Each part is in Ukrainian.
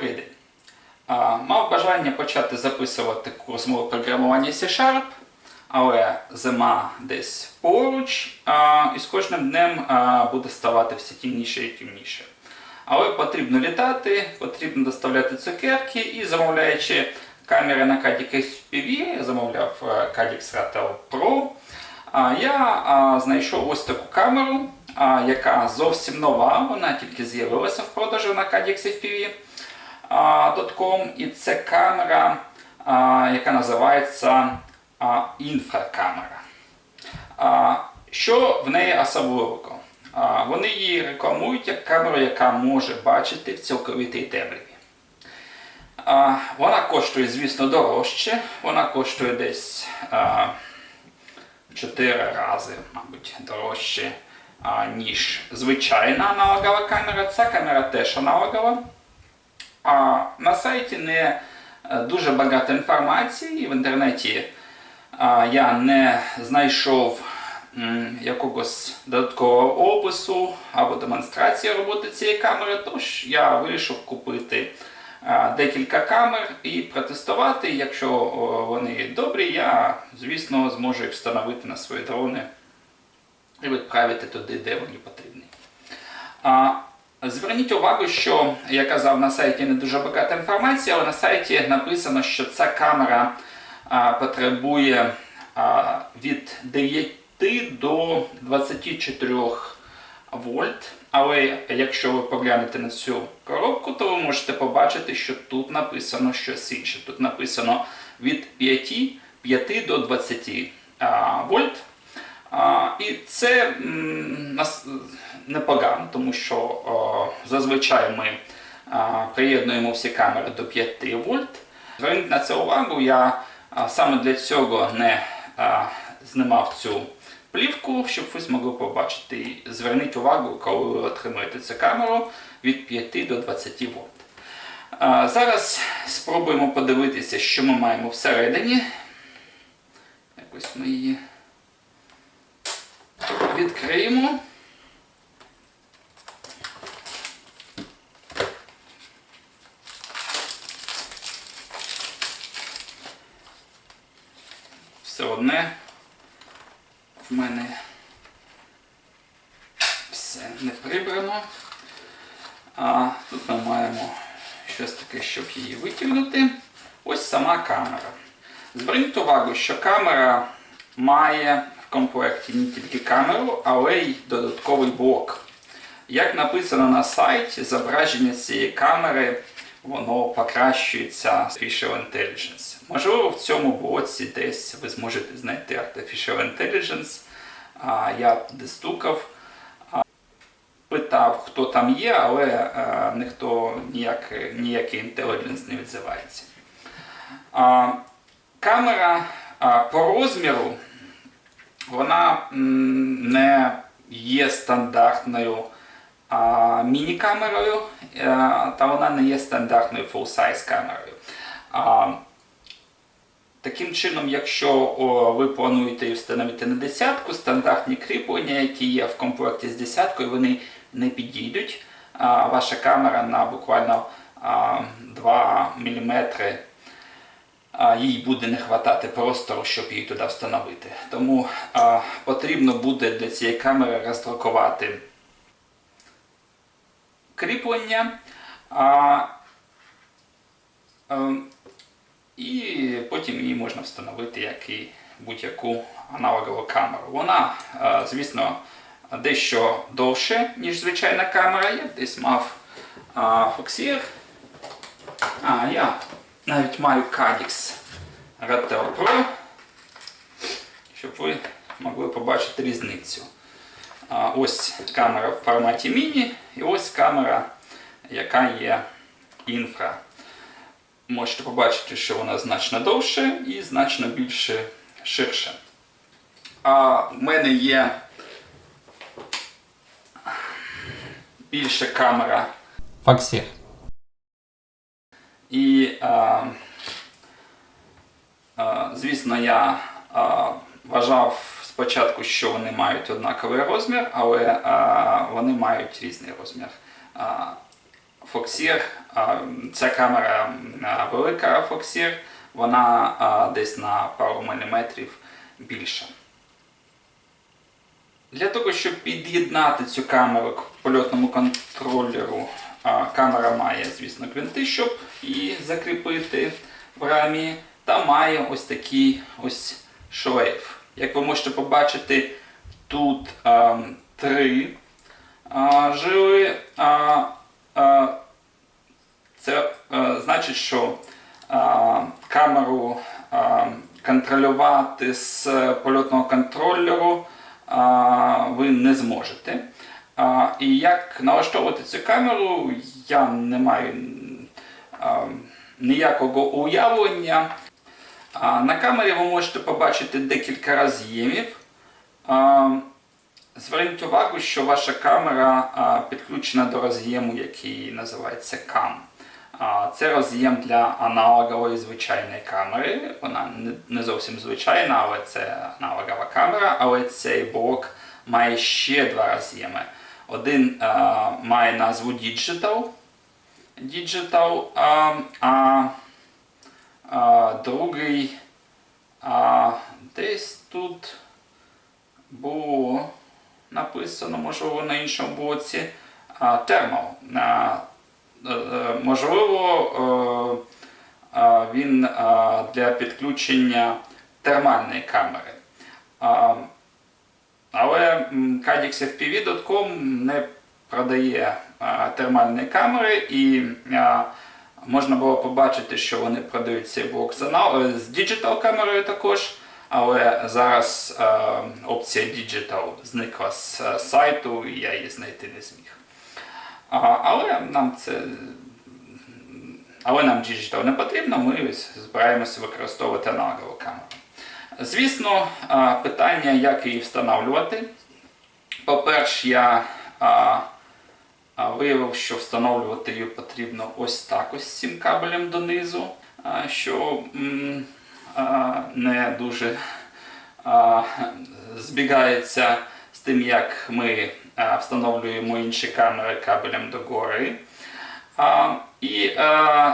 Добрий Мав бажання почати записувати курс мови програмування C-Sharp, але зима десь поруч, і з кожним днем буде ставати все темніше і темніше. Але потрібно літати, потрібно доставляти цукерки і замовляючи камери на Cadix FPV, я замовляв е, Cadix Ratel Pro, я знайшов ось таку камеру, яка зовсім нова, вона тільки з'явилася в продажі на Cadix FPV. І це камера, яка називається інфракамера. Що в неї особливого? Вони її рекламують як камеру, яка може бачити в цілковитій темряві. Вона коштує, звісно, дорожче. Вона коштує десь а, 4 рази, мабуть, дорожче, ніж звичайна аналогова камера. Ця камера теж аналогова. А на сайті не е, дуже багато інформації. В інтернеті я не знайшов якогось додаткового опису або демонстрації роботи цієї камери, тож я вирішив купити декілька камер і протестувати. Якщо вони добрі, я, звісно, зможу їх встановити на свої дрони і відправити туди, де вони потрібні. Зверніть увагу, що я казав, на сайті не дуже багато інформації, але на сайті написано, що ця камера а, потребує а, від 9 до 24 вольт. Але якщо ви поглянете на цю коробку, то ви можете побачити, що тут написано щось інше. Тут написано від 5, 5 до 20 а, вольт. А, і це м, непогано, тому що о, зазвичай ми а, приєднуємо всі камери до 5 вольт. Зверніть на це увагу, я а, саме для цього не а, знімав цю плівку, щоб ви змогли побачити. Зверніть увагу, коли ви отримаєте цю камеру від 5 до 20 вольт. А, зараз спробуємо подивитися, що ми маємо всередині. Якось ми її відкриємо. Все одне в мене все не прибрано. А тут ми маємо щось таке, щоб її витягнути. Ось сама камера. Зверніть увагу, що камера має в комплекті не тільки камеру, але й додатковий блок. Як написано на сайті, зображення цієї камери воно покращується Artificial Intelligence. Можливо, в цьому блоці десь ви зможете знайти Artificial Intelligence. Я туди стукав, питав, хто там є, але а, ніхто ніяк, ніякий інтелідженс не відзивається. А, Камера а, по розміру вона не є стандартною міні-камерою, е, та вона не є стандартною full-size камерою. А, Таким чином, якщо о, ви плануєте її встановити на десятку, стандартні кріплення, які є в комплекті з десяткою, вони не підійдуть. Ваша камера на буквально 2 мм їй буде не вистачати простору, щоб її туди встановити. Тому потрібно буде для цієї камери роздрукувати кріплення. І потім її можна встановити як і будь-яку аналогову камеру. Вона, звісно, дещо довше, ніж звичайна камера. Я десь мав Foxeer. А, я навіть маю Cadix Ratel Pro, щоб ви могли побачити різницю. Ось камера в форматі міні і ось камера, яка є інфра. Можете побачити, що вона значно довше і значно більше ширше. А в мене є більша камера Факсір. І, а, а, звісно, я а, вважав спочатку, що вони мають однаковий розмір, але а, вони мають різний розмір. А, Foxeer а, ця камера велика Foxeer, вона а, десь на пару міліметрів більша. Для того, щоб під'єднати цю камеру к польотному контролеру, камера має, звісно, гвинти, щоб її закріпити в рамі, та має ось такий ось шлейф. Як ви можете побачити, тут а, три а, жили. А, а, це а, значить, що а, камеру а, контролювати з польотного контролеру ви не зможете. І як налаштовувати цю камеру, я не маю ніякого уявлення. На камері ви можете побачити декілька роз'ємів. Зверніть увагу, що ваша камера підключена до роз'єму, який називається CAM. Це роз'єм для аналогової звичайної камери. Вона не- зовсім звичайна, але це аналогова камера. Але цей блок має ще два роз'єми. Один а, має назву Digital, Digital а, а, а другий а, десь тут було написано, можливо, на іншому блоці термал. Е, е, можливо, е, він для підключення термальної камери. Але м, cadixfpv.com не продає термальні камери і можна було побачити, що вони продають цей блок з, діджитал камерою також. Але зараз опція Digital зникла з сайту, і я її знайти не зміг. Але нам це. Але нам Digital не потрібно, ми збираємося використовувати аналогову камеру. Звісно, питання, як її встановлювати. По-перше, я виявив, що встановлювати її потрібно ось так, ось цим кабелем донизу, що не дуже збігається з тим, як ми встановлюємо інші камери кабелем догори. І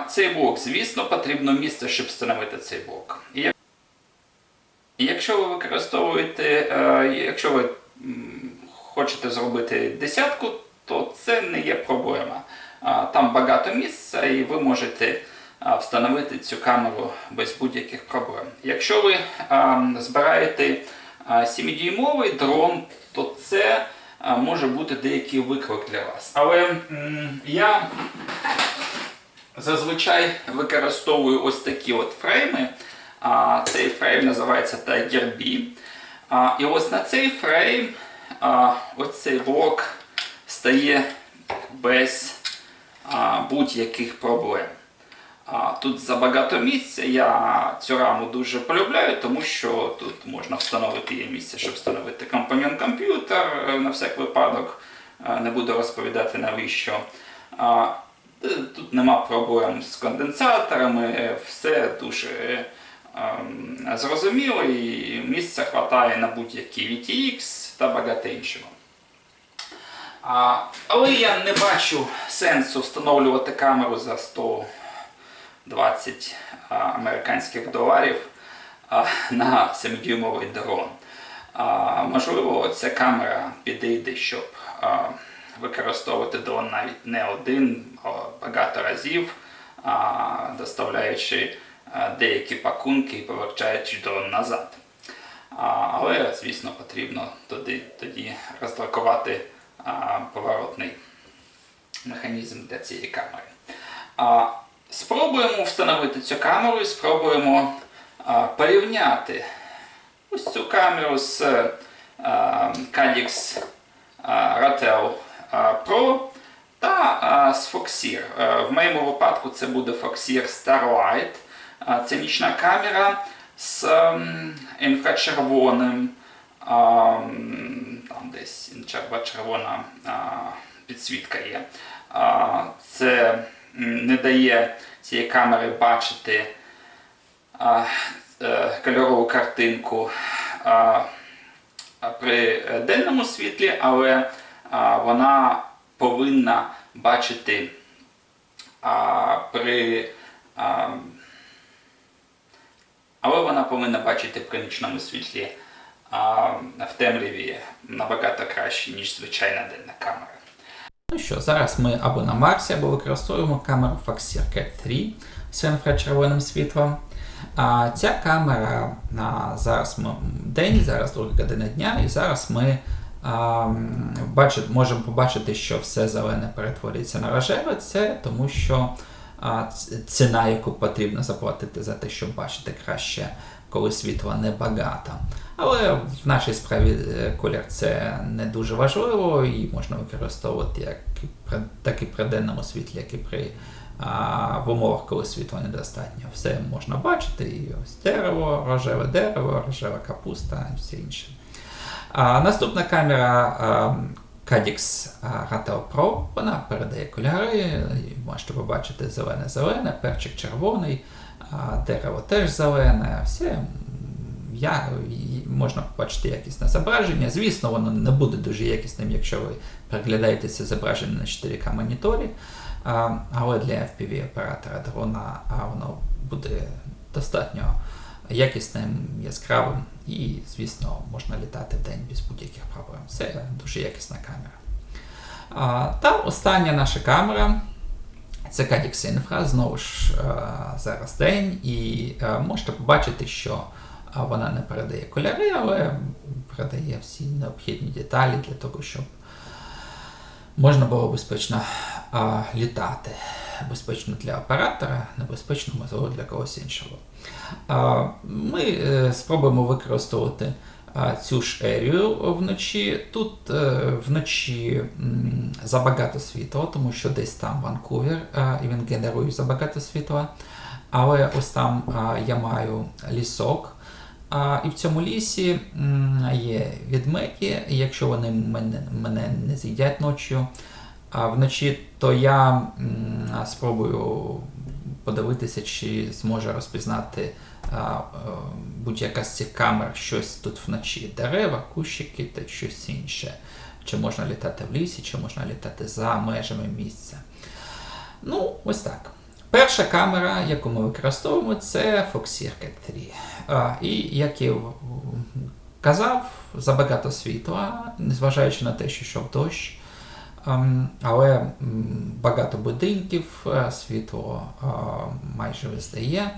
цей блок, звісно, потрібно місце, щоб встановити цей блок. Якщо ви використовуєте, е, якщо ви хочете зробити десятку, то це не є проблема. Там багато місця, і ви можете встановити цю камеру без будь-яких проблем. Якщо ви збираєте 7-дюймовий дрон, то це може бути деякий виклик для вас. Але я зазвичай використовую ось такі от фрейми. Цей фрейм називається Tiger B. І ось на цей фрейм ось цей блок стає без будь-яких проблем. А Тут забагато місця. Я цю раму дуже полюбляю, тому що тут можна встановити є місце, щоб встановити компаньон комп'ютер е, на всяк випадок. Е, не буду розповідати навіщо. Е, тут нема проблем з конденсаторами, все дуже ем, зрозуміло і місця хватає на будь-які VTX та багато іншого. Але я не бачу сенсу встановлювати камеру за 100. 20 американських доларів на 7-дюймовий дрон. Можливо, ця камера підійде, щоб використовувати дрон навіть не один, а багато разів, доставляючи деякі пакунки і повертаючи дрон назад. Але, звісно, потрібно тоді, тоді роздракувати поворотний механізм для цієї камери. Спробуємо встановити цю камеру і спробуємо порівняти ось цю камеру з а, Cadix Ratel Pro та з Foxeer. В моєму випадку це буде Foxeer Starlight. Це нічна камера з ем, інфрачервоним а, там десь червона підсвітка є. А, Це не дає цієї камери бачити а, е, кольорову картинку а, при денному світлі, але а, вона повинна бачити а, при. А, але вона повинна бачити при нічному світлі а, в темряві набагато краще, ніж звичайна денна камера. Ну що, зараз ми або на Марсі, або використовуємо камеру Foxeer 3 з інфрачервоним світлом. А ця камера а, зараз ми, день, зараз друга година дня, і зараз ми а, бачить, можемо побачити, що все зелене перетворюється на рожеве. Це тому, що а, ціна, яку потрібно заплатити за те, щоб бачити краще, коли світла небагато. Але в нашій справі е, колір це не дуже важливо і можна використовувати як при, так і при денному світлі, як і при а, в умовах, коли світла недостатньо. Все можна бачити, і ось дерево, рожеве дерево, рожева капуста і все інше. А, наступна камера а, Cadix Ratel Pro, вона передає кольори, можете побачити зелене-зелене, перчик червоний, а, дерево теж зелене, все я, можна побачити якісне зображення. Звісно, воно не буде дуже якісним, якщо ви переглядаєте це зображення на 4К моніторі. Але для FPV оператора дрона воно буде достатньо якісним, яскравим і, звісно, можна літати в день без будь-яких проблем. Це дуже якісна камера. Та остання наша камера. Це Cadix Infra, знову ж зараз день, і можете побачити, що вона не передає кольори, але передає всі необхідні деталі для того, щоб можна було безпечно а, літати. Безпечно для оператора, небезпечно, можливо, для когось іншого. А, ми е, спробуємо використовувати а, цю ж ерію вночі. Тут е, вночі м, забагато світла, тому що десь там Ванкувер, а, і він генерує забагато світла. Але ось там а, я маю лісок. А, і в цьому лісі є відмети, і якщо вони мене, мене не з'їдять ночі, а вночі, то я спробую подивитися, чи зможе розпізнати е, будь-яка з цих камер щось тут вночі. Дерева, кущики та щось інше. Чи можна літати в лісі, чи можна літати за межами місця. Ну, ось так. Перша камера, яку ми використовуємо, це Foxeer 3. А, і як я казав, забагато світла, незважаючи на те, що йшов дощ. Ем, Але багато будинків, е, світло е, майже везде є,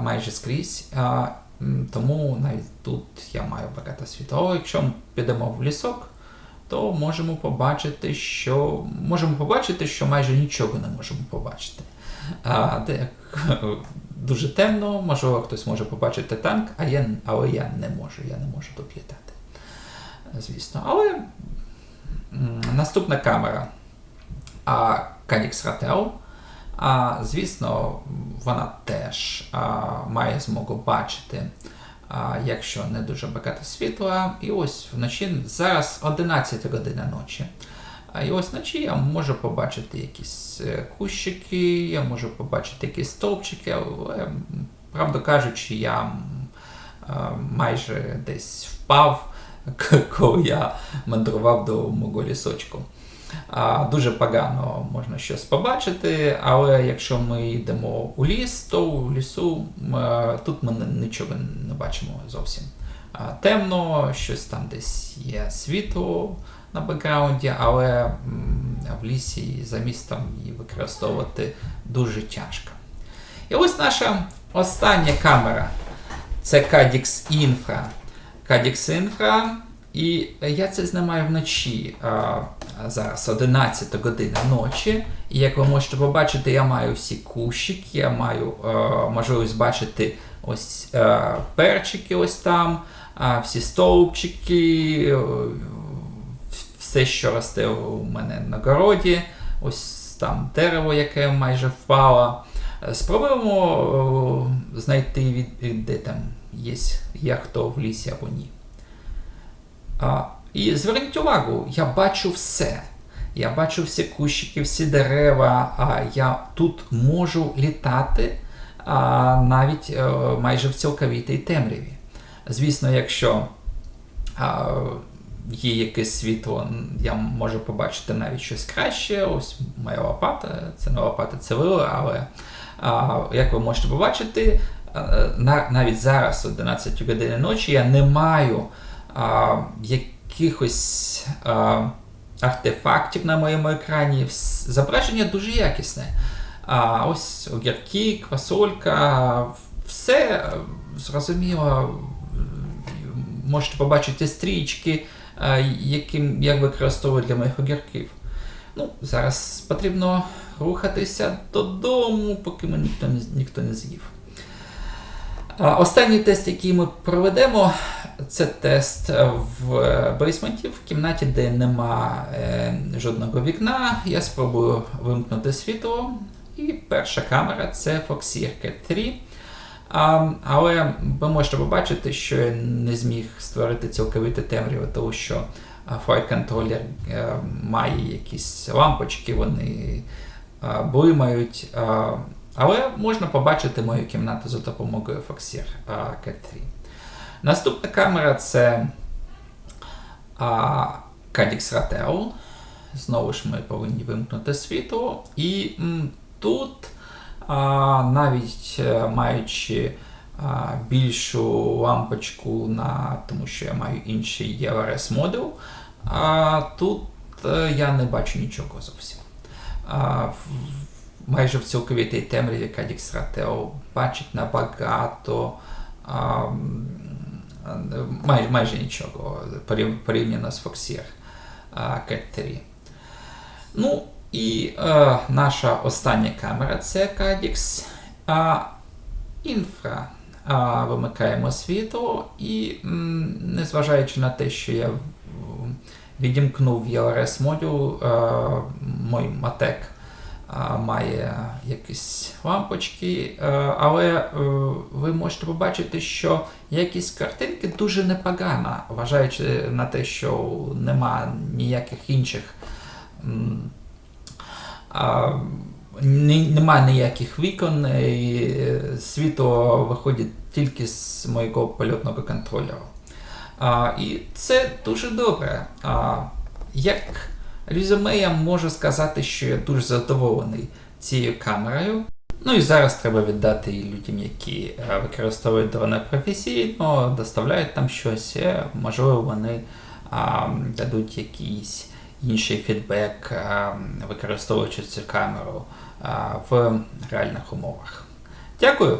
майже скрізь. Е, Тому навіть тут я маю багато світла. Але якщо ми підемо в лісок, то можемо побачити, що можемо побачити, що майже нічого не можемо побачити. Де дуже темно, можливо, хтось може побачити танк, а я, але я не можу, я не можу тут. Звісно. Але наступна камера а, Cadix Ratel. А, звісно, вона теж а, має змогу бачити, а, якщо не дуже багато світла. І ось вночі зараз 11 година ночі. І ось вночі я можу побачити якісь е, кущики, я можу побачити якісь стовпчики, але, правду кажучи, я е, майже десь впав, коли я мандрував до мого лісочку. Дуже погано можна щось побачити, але якщо ми йдемо у ліс, то у лісу е, тут ми нічого не бачимо зовсім. Темно, щось там десь є світло на бекграунді, але в лісі за містом її використовувати дуже тяжко. І ось наша остання камера. Це Cadix Infra. Cadix Infra. І я це знімаю вночі. Зараз 11 година ночі. І як ви можете побачити, я маю всі кущики, я маю можливість бачити ось перчики ось там, всі стовпчики, все, що росте у мене на городі, ось там дерево, яке майже впало. Е, Спробуємо е, знайти від, від де там є, є хто в лісі або ні. А, і зверніть увагу, я бачу все. Я бачу всі кущики, всі дерева, а я тут можу літати а, навіть е, майже в цілковітій темряві. Звісно, якщо а, є якесь світло, я можу побачити навіть щось краще. Ось моя лопата, це не лопата, це вила, але а, як ви можете побачити, а, навіть зараз, 11 години ночі, я не маю а, якихось а, артефактів на моєму екрані. Зображення дуже якісне. А ось огірки, квасолька, все е, зрозуміло. Можете побачити стрічки, е, яким я використовую для моїх огірків. Ну, зараз потрібно рухатися додому, поки мене ніхто ніхто не з'їв. Останній тест, який ми проведемо, це тест в бейсменті, в кімнаті, де нема е, жодного вікна. Я спробую вимкнути світло. І перша камера це Foxeer 3. А, але ви можете побачити, що я не зміг створити цілковите темряву, тому що Flight Controller е, має якісь лампочки, вони блимають. Але можна побачити мою кімнату за допомогою Foxeer а, Cat 3. Наступна камера це Cadix Ratel. Знову ж ми повинні вимкнути світло. І м, тут, а, навіть е, маючи більшу лампочку, на, тому що я маю інший ELRS модуль, а, тут е, я не бачу нічого зовсім. Майже в цілковитій темряві Cadix Ratel бачить набагато. Майже, майже нічого порівняно з Foxeer Cat 3. Ну і е, наша остання камера це Cadix а, Infra. А, вимикаємо світло і, м, незважаючи на те, що я відімкнув ELRS модуль, е, мой Matek а, має якісь лампочки, е, але е, ви можете побачити, що якість картинки дуже непогана, вважаючи на те, що нема ніяких інших. м, а, ні- Нема ніяких вікон, і е, світло виходить тільки з моєго польотного контролера. А, і це дуже добре. А, як резюме я можу сказати, що я дуже задоволений цією камерою. Ну і зараз треба віддати людям, які е, використовують дрони професійно, доставляють там щось, е, можливо, вони а, дадуть якийсь інший фідбек, використовуючи цю камеру в реальних умовах. Дякую!